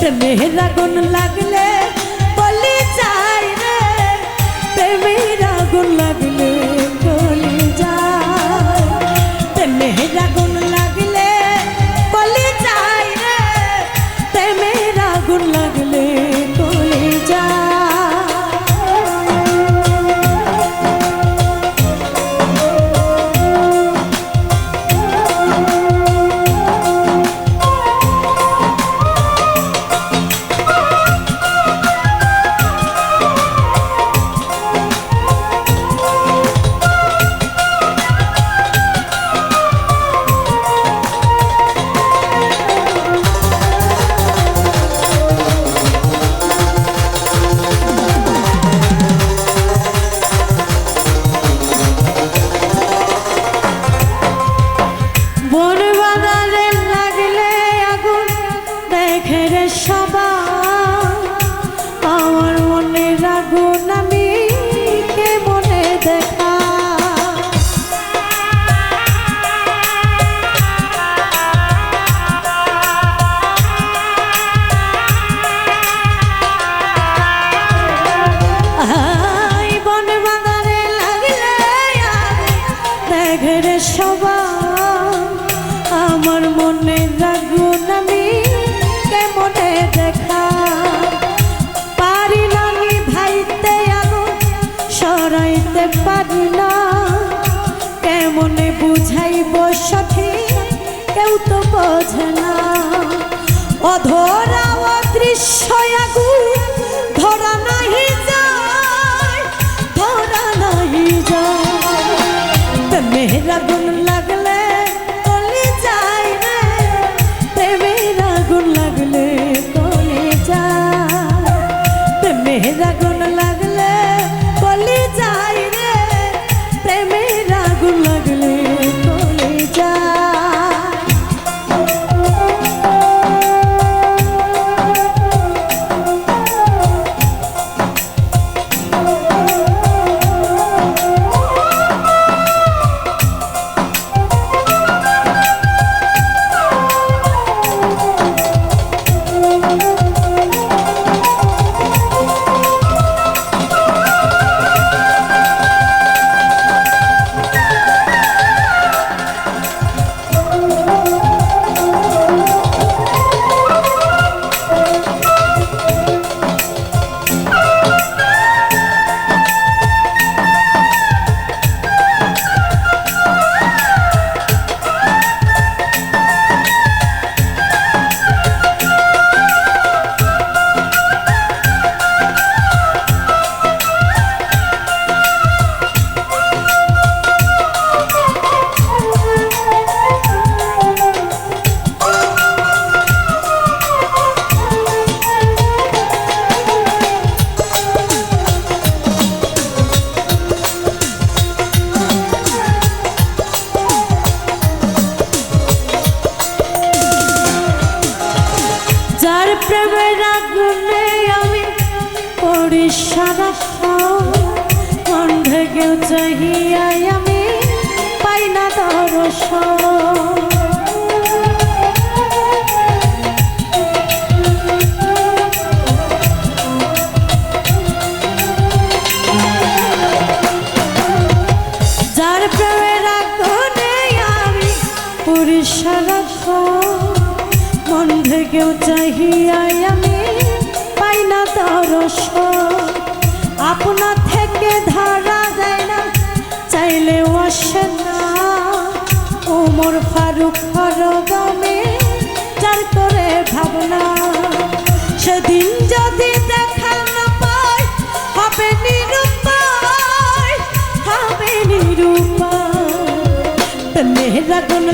से मेहरा गुण लगले। অধরা অদৃশ্য আগুন ধরা নাহি যায় ধরা মেহরা গুণ দিকেও চাহিয়াই আমি পাই না দর্শন। যার চাহিয়াই আমি পাই না আপনা থেকে ধারা চাইলে অসনা না ওমর ফারুক হরদমে, যার করে ভাবনা, সেদিন যদি দেখা না পাই, হবে নিরূপায় হবে নিরূপায়। মেহরা গুন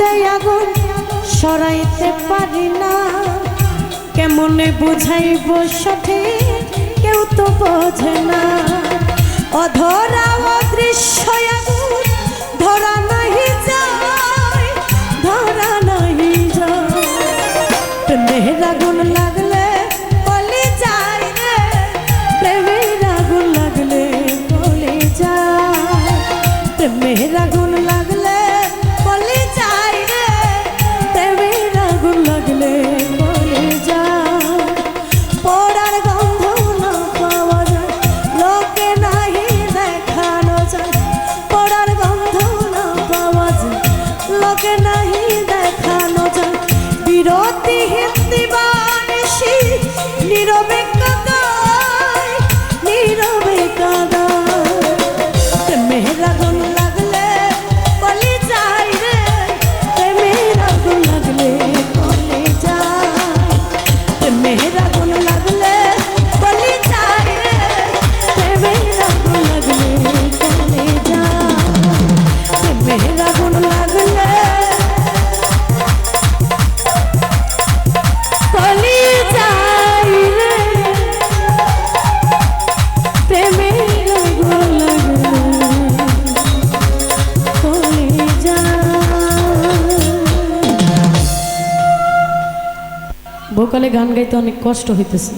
দেয় আগুন, সরাইতে পারি না। কেমনে বুঝাইব সঠিক, কেউ তো বোঝে না। অধরা অদৃশ্য আগুন চিরত সকালে গান গাইতে অনেক কষ্ট হইতেছে।